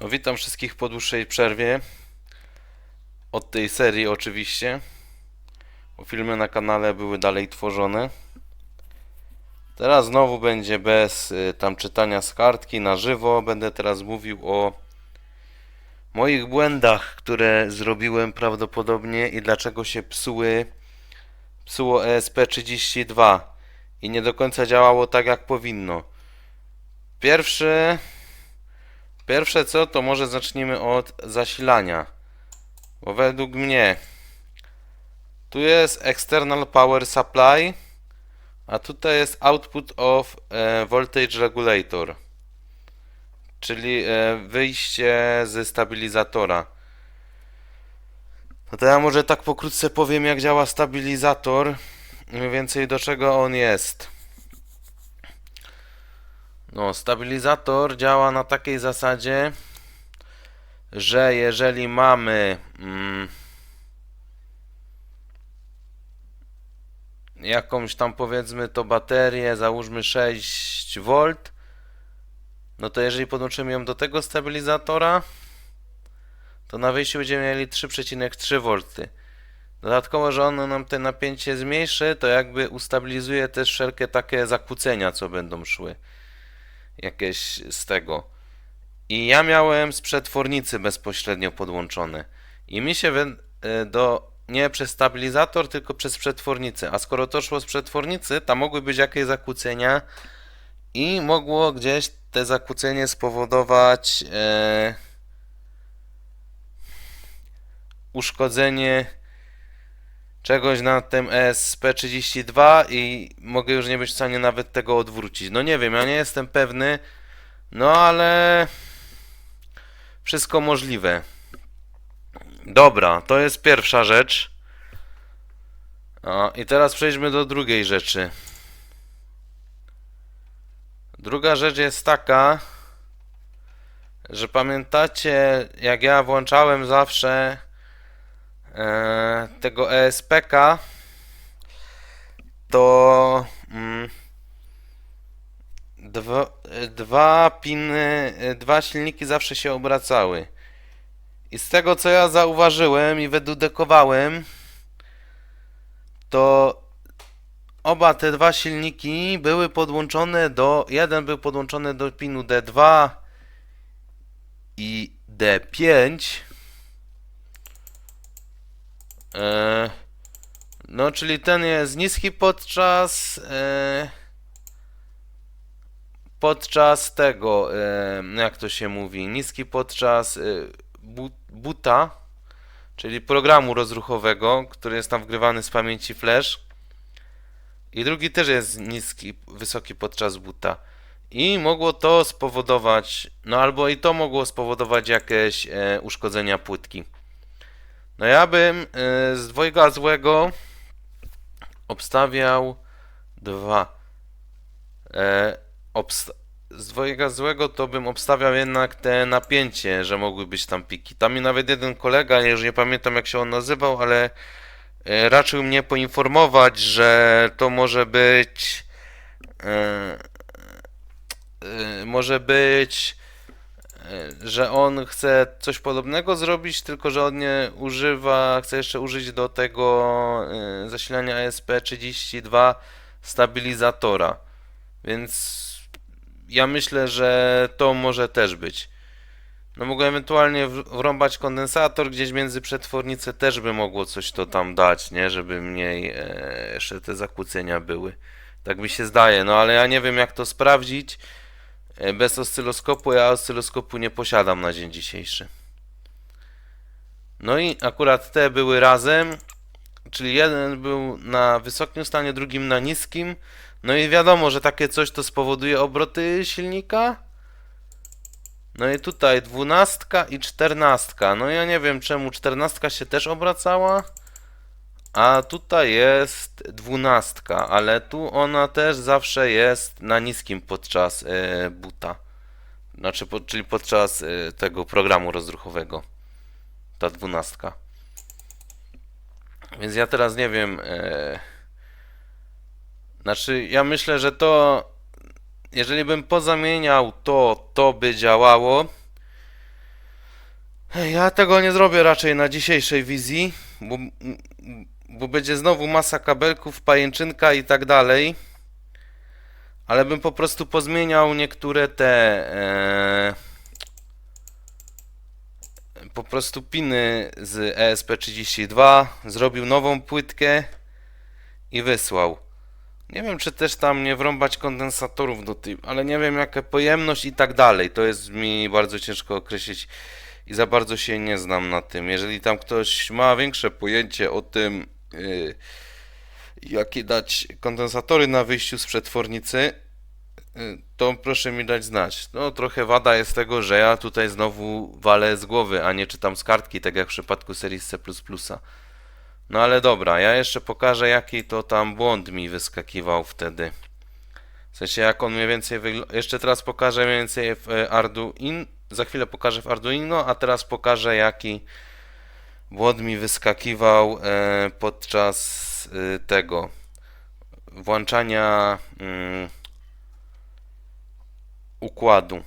No, Witam wszystkich po dłuższej przerwie. Od tej serii oczywiście. Bo filmy na kanale były dalej tworzone. Teraz znowu będzie bez y, tam czytania z kartki na żywo. Będę teraz mówił o moich błędach, które zrobiłem prawdopodobnie i dlaczego się psuły psuło E ESP32 i nie do końca działało tak jak powinno. Pierwszy Pierwsze co, to może zacznijmy od zasilania. Bo według mnie tu jest external power supply, a tutaj jest output of e, voltage regulator. Czyli e, wyjście ze stabilizatora. No to ja może tak pokrótce powiem jak działa stabilizator. Mniej więcej do czego on jest. No, stabilizator działa na takiej zasadzie, że jeżeli mamy mm, jakąś tam powiedzmy to baterię, załóżmy 6V, no to jeżeli podłączymy ją do tego stabilizatora, to na wyjściu będziemy mieli 3,3V. Dodatkowo, że ono nam te napięcie zmniejszy, to jakby ustabilizuje też wszelkie takie zakłócenia, co będą szły jakieś z tego. I ja miałem z przetwornicy bezpośrednio podłączone. I mi się y, do nie przez stabilizator, tylko przez przetwornicę. A skoro to szło z przetwornicy, tam mogły być jakieś zakłócenia i mogło gdzieś te zakłócenie spowodować e, uszkodzenie czegoś na tym ESP32 i mogę już nie być w stanie nawet tego odwrócić. No nie wiem, ja nie jestem pewny, no ale wszystko możliwe. Dobra, to jest pierwsza rzecz. A, I teraz przejdźmy do drugiej rzeczy. Druga rzecz jest taka, że pamiętacie, jak ja włączałem zawsze tego ESPK, to mm, dwa, e, dwa piny, e, dwa silniki zawsze się obracały. I z tego co ja zauważyłem i wydedukowałem, to oba te dwa silniki były podłączone do. Jeden był podłączony do pinu D2 i D5. E, no, czyli ten jest niski podczas. E, podczas tego. E, jak to się mówi? Niski podczas e, bu, buta, czyli programu rozruchowego, który jest tam wgrywany z pamięci flash. I drugi też jest niski, wysoki podczas buta. I mogło to spowodować, no albo i to mogło spowodować jakieś e, uszkodzenia płytki. No ja bym y, z dwojga złego obstawiał dwa. E, z dwojga złego to bym obstawiał jednak te napięcie, że mogły być tam piki. Tam mi nawet jeden kolega, już nie pamiętam jak się on nazywał, ale e, raczył mnie poinformować, że to może być e, może być że on chce coś podobnego zrobić, tylko że on nie używa, chce jeszcze użyć do tego y, zasilania ESP32 stabilizatora. Więc ja myślę, że to może też być. No mogę ewentualnie wrąbać kondensator gdzieś między przetwornicę też by mogło coś to tam dać, nie? Żeby mniej e, jeszcze te zakłócenia były. Tak mi się zdaje, no ale ja nie wiem jak to sprawdzić. E, Bez oscyloskopu, ja oscyloskopu nie posiadam na dzień dzisiejszy. No i akurat te były razem, czyli jeden był na wysokim stanie, drugim na niskim. No i wiadomo, że takie coś to spowoduje obroty silnika. No i tutaj dwunastka i czternastka. No ja nie wiem czemu czternastka się też obracała. A tutaj jest dwunastka, ale tu ona też zawsze jest na niskim podczas e, buta. Znaczy, po, czyli podczas e, tego programu rozruchowego. Ta dwunastka. Więc ja teraz nie wiem. E, znaczy, ja myślę, że to. Jeżeli bym pozamieniał to, to by działało. Ja tego nie zrobię raczej na dzisiejszej wizji, bo, bo będzie znowu masa kabelków, pajęczynka i tak dalej. Ale bym po prostu pozmieniał niektóre te e, po prostu piny z E ESP32, zrobił nową płytkę i wysłał. Nie wiem, czy też tam nie wrąbać kondensatorów do tej, ale nie wiem jaka pojemność i tak dalej. To jest mi bardzo ciężko określić i za bardzo się nie znam na tym. Jeżeli tam ktoś ma większe pojęcie o tym, jakie dać kondensatory na wyjściu z przetwornicy, yy, to proszę mi dać znać. No trochę wada jest tego, że ja tutaj znowu walę z głowy, a nie czytam z kartki, tak jak w przypadku serii C++. No ale dobra, ja jeszcze pokażę jaki to tam błąd mi wyskakiwał wtedy. W sensie jak on mniej więcej wygląda. Jeszcze teraz pokażę mniej więcej w e, Arduino. Za chwilę pokażę w Arduino, a teraz pokażę jaki błąd mi wyskakiwał e, podczas e, tego włączania mm, układu mm,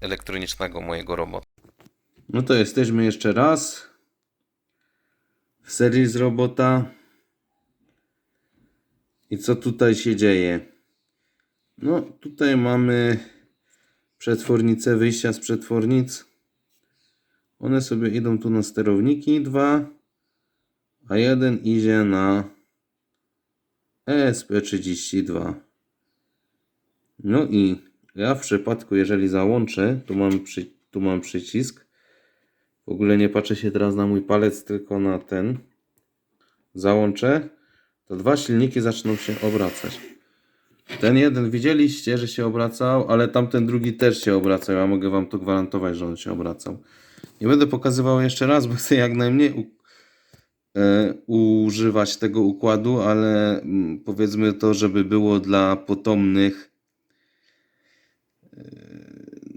elektronicznego mojego robota. No to jesteśmy jeszcze raz w serii z robota. I co tutaj się dzieje? No, tutaj mamy przetwornice, wyjścia z przetwornic. One sobie idą tu na sterowniki dwa, a jeden idzie na E ESP32. No i ja w przypadku, jeżeli załączę, tu mam, przy, tu mam przycisk. W ogóle nie patrzę się teraz na mój palec, tylko na ten. Załączę, to dwa silniki zaczną się obracać. Ten jeden widzieliście, że się obracał, ale tamten drugi też się obracał. Ja mogę wam to gwarantować, że on się obracał. Nie będę pokazywał jeszcze raz, bo chcę jak najmniej u, e, używać tego układu, ale mm, powiedzmy to, żeby było dla potomnych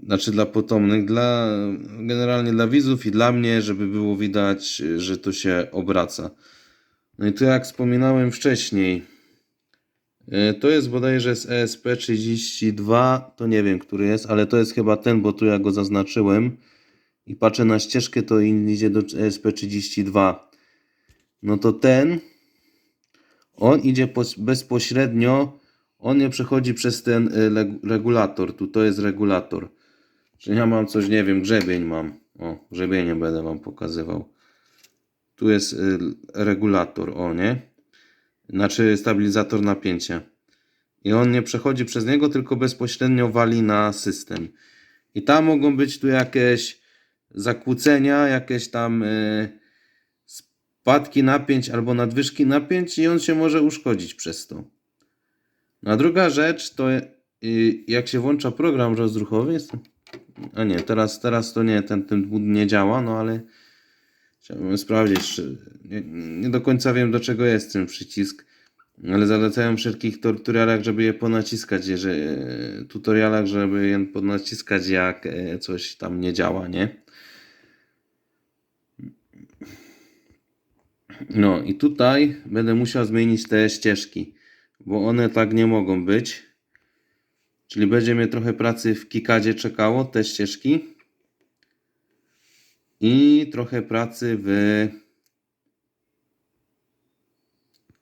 znaczy dla potomnych, dla generalnie dla widzów i dla mnie, żeby było widać, że to się obraca. No i tu jak wspominałem wcześniej, e, to jest bodajże z E ESP32, to nie wiem, który jest, ale to jest chyba ten, bo tu ja go zaznaczyłem i patrzę na ścieżkę, to idzie do E ESP32. No to ten, on idzie bezpośrednio, on nie przechodzi przez ten leg- regulator, tu to jest regulator. Że ja mam coś, nie wiem, grzebień mam. O, grzebienie będę wam pokazywał. Tu jest y, regulator, o nie? Znaczy stabilizator napięcia. I on nie przechodzi przez niego, tylko bezpośrednio wali na system. I tam mogą być tu jakieś zakłócenia, jakieś tam y, spadki napięć albo nadwyżki napięć i on się może uszkodzić przez to. A druga rzecz to y, jak się włącza program rozruchowy, jest... a nie, teraz, teraz to nie, ten, ten nie działa, no ale chciałbym sprawdzić, czy nie, nie do końca wiem do czego jest ten przycisk, ale zalecają w wszelkich tutorialach, żeby je ponaciskać, jeżeli, tutorialach, żeby je ponaciskać jak e, coś tam nie działa, nie? No i tutaj będę musiał zmienić te ścieżki, bo one tak nie mogą być. Czyli będzie mnie trochę pracy w Kikadzie czekało, te ścieżki. I trochę pracy w...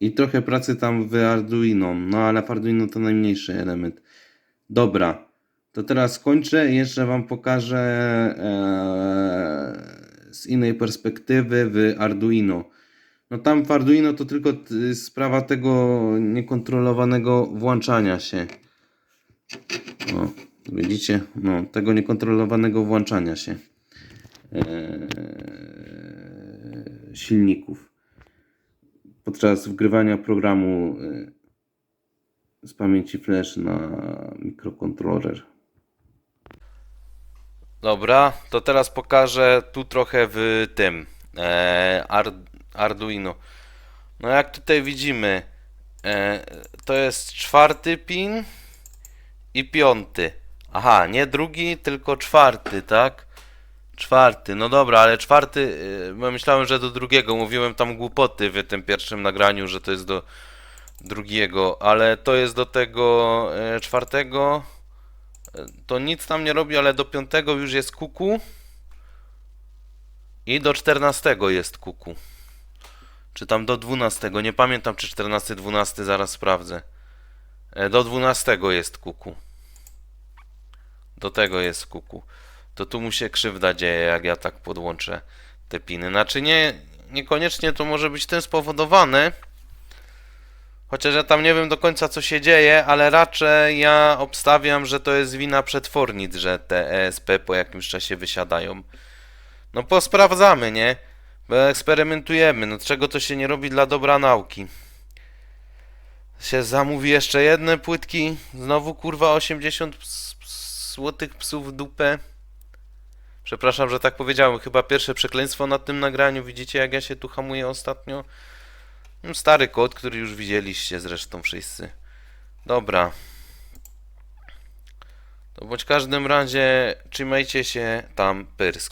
I trochę pracy tam w Arduino. No ale w Arduino to najmniejszy element. Dobra, to teraz kończę i jeszcze Wam pokażę e, z innej perspektywy w Arduino. No tam w Arduino to tylko t- sprawa tego niekontrolowanego włączania się. O, widzicie? No, tego niekontrolowanego włączania się silników podczas wgrywania programu e, z pamięci flash na mikrokontroler. Dobra, to teraz pokażę tu trochę w tym e, Ar Arduino. No jak tutaj widzimy, e, to jest czwarty pin i piąty. Aha, nie drugi, tylko czwarty, tak? Czwarty, no dobra, ale czwarty, y, bo myślałem, że do drugiego. Mówiłem tam głupoty w tym pierwszym nagraniu, że to jest do drugiego, ale to jest do tego e, czwartego e, to nic tam nie robi, ale do 5 już jest kuku. I do 14 jest kuku. Czy tam do 12, nie pamiętam czy 14, 12, zaraz sprawdzę. Do 12 jest kuku. Do tego jest kuku. To tu mu się krzywda dzieje, jak ja tak podłączę te piny. Znaczy nie, niekoniecznie to może być tym spowodowane. Chociaż ja tam nie wiem do końca co się dzieje, ale raczej ja obstawiam, że to jest wina przetwornic, że te ESP po jakimś czasie wysiadają. No posprawdzamy, nie? Bo eksperymentujemy. No czego to się nie robi dla dobra nauki? Się zamówi jeszcze jedne płytki. Znowu kurwa 80 ps- ps- złotych psów w dupę. Przepraszam, że tak powiedziałem. Chyba pierwsze przekleństwo na tym nagraniu. Widzicie jak ja się tu hamuję ostatnio? No, Stary kod, który już widzieliście zresztą wszyscy. Dobra. To bądź każdym razie trzymajcie się tam pysk.